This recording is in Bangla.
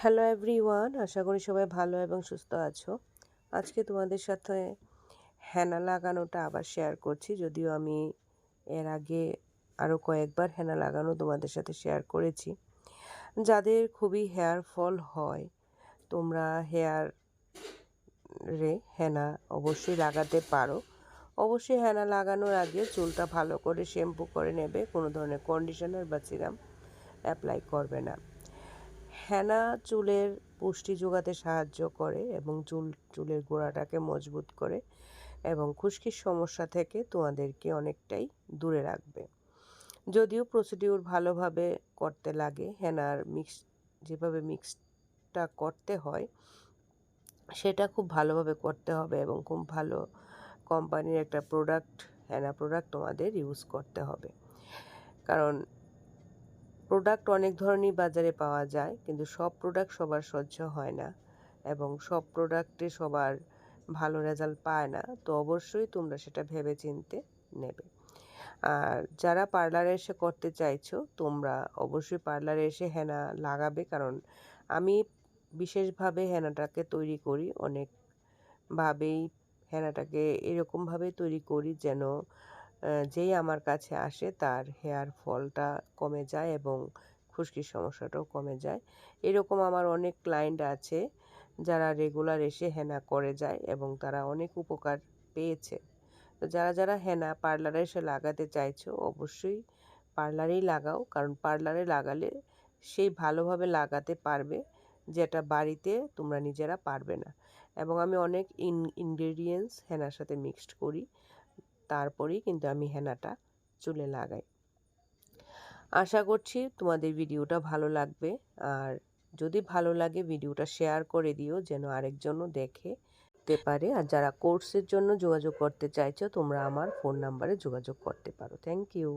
হ্যালো এভরিওয়ান আশা করি সবাই ভালো এবং সুস্থ আছো। আজকে তোমাদের সাথে হেনা লাগানোটা আবার শেয়ার করছি। যদিও আমি এর আগে আরও কয়েকবার হেনা লাগানো তোমাদের সাথে শেয়ার করেছি। যাদের খুবই হেয়ার ফল হয়, তোমরা হেয়ার রে হেনা অবশ্যই লাগাতে পারো। অবশ্যই হেনা লাগানোর আগে চুলটা ভালো করে শ্যাম্পু করে নেবে। কোনো ধরনের কন্ডিশনার বা সিরাম অ্যাপ্লাই করবে না। হেনা চুলের পুষ্টি যোগাতে সাহায্য করে এবং চুল, চুলের গোড়াটাকে মজবুত করে এবং খুশকির সমস্যা থেকে তোমাদেরকে অনেকটাই দূরে রাখবে। যদিও প্রসিডিউর ভালোভাবে করতে লাগে হেনার মিক্স যেভাবে মিক্সটা করতে হয়, সেটা খুব ভালোভাবে করতে হবে এবং খুব ভালো কোম্পানির একটা প্রোডাক্ট হেনা প্রোডাক্ট তোমাদের ইউজ করতে হবে। কারণ প্রোডাক্ট অনেক ধরনের বাজারে পাওয়া যায়, কিন্তু সব প্রোডাক্ট সবার সহ্য হয় না এবং সব প্রোডাক্টে সবার ভালো রেজাল্ট পায় না। তো অবশ্যই তোমরা সেটা ভেবে চিনতে নেবে। আর যারা পার্লারে এসে করতে চাইছো, তোমরা অবশ্যই পার্লারে এসে হেনা লাগাবে, কারণ আমি বিশেষভাবে হেনাটাকে তৈরি করি, অনেকভাবেই হেনাটাকে এরকমভাবে তৈরি করি যেন যেই আমার কাছে আসে তার হেয়ার ফলটা কমে যায় এবং খুশকির সমস্যাটাও কমে যায়। এরকম আমার অনেক ক্লায়েন্ট আছে যারা রেগুলার এসে হেনা করে যায় এবং তারা অনেক উপকার পেয়েছে। তো যারা যারা হেনা পার্লারে এসে লাগাতে চাইছো অবশ্যই পার্লারেই লাগাও, কারণ পার্লারে লাগালে সেই ভালোভাবে লাগাতে পারবে যেটা বাড়িতে তোমরা নিজেরা পারবে না। এবং আমি অনেক ইন ইনগ্রেডিয়েন্টস হেনার সাথে মিক্সড করি। তারপরেই কিন্তু আমি হেনাটা চুলে লাগাই। আশা করছি তোমাদের ভিডিওটা ভালো লাগবে। আর যদি ভালো লাগে ভিডিওটা শেয়ার করে দিও যেন আরেকজনও দেখে তে পারে। আর যারা কোর্সের জন্য যোগাযোগ করতে চাইছো তোমরা আমার ফোন নাম্বারে যোগাযোগ করতে পারো। Thank you.